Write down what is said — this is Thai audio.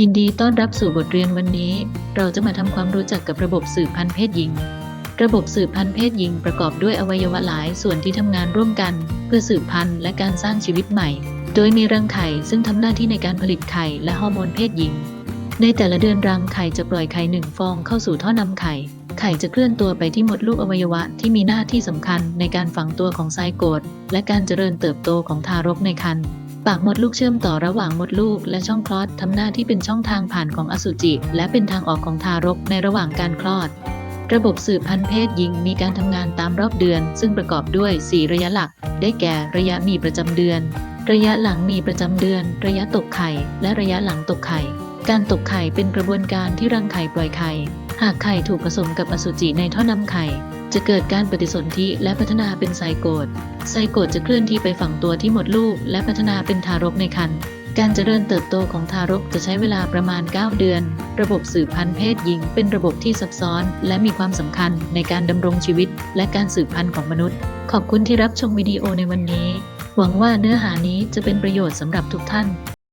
ยินดีต้อนรับสู่บทเรียนวันนี้ เราจะมาทำความรู้จักกับระบบสืบพันธุ์เพศหญิง ระบบสืบพันธุ์เพศหญิงประกอบด้วยอวัยวะหลายส่วนที่ทำงานร่วมกัน เพื่อสืบพันธุ์และการสร้างชีวิตใหม่ โดยมีรังไข่ซึ่งทำหน้าที่ในการผลิตไข่และฮอร์โมนเพศหญิง ในแต่ละเดือนรังไข่จะปล่อยไข่หนึ่งฟองเข้าสู่ท่อนำไข่ ไข่จะเคลื่อนตัวไปที่มดลูกอวัยวะที่มีหน้าที่สำคัญในการฝังตัวของไซโกตและการเจริญเติบโตของทารกในครรภ์ ปากมดลูกเชื่อมต่อระหว่างมดลูกและช่องคลอดทำหน้าที่เป็นช่องทางผ่านของอสุจิ และเป็นทางออกของทารกในระหว่างการคลอด ระบบสืบพันธุ์เพศหญิงมีการทำงานตามรอบเดือน ซึ่งประกอบด้วย 4 ระยะหลัก ได้แก่ระยะมีประจำเดือน ระยะหลังมีประจำเดือน ระยะตกไข่ และระยะหลังตกไข่ การตกไข่เป็นกระบวนการที่รังไข่ปล่อยไข่ หากไข่ถูกผสมกับอสุจิในท่อนำไข่ จะเกิดการปฏิสนธิและพัฒนาเป็นไซโกตไซโกตจะเคลื่อนที่ไปฝังตัวที่หมดลูก และพัฒนาเป็นทารกในครรภ์การเจริญเติบโตของทารกจะใช้เวลาประมาณ 9 เดือน ระบบสืบพันธุ์เพศหญิง เป็นระบบที่ซับซ้อน และมีความสำคัญในการดำรงชีวิต และการสืบพันธุ์ของมนุษย์ ขอบคุณที่รับชมวิดีโอในวันนี้ หวังว่าเนื้อหานี้จะเป็นประโยชน์สำหรับทุกท่าน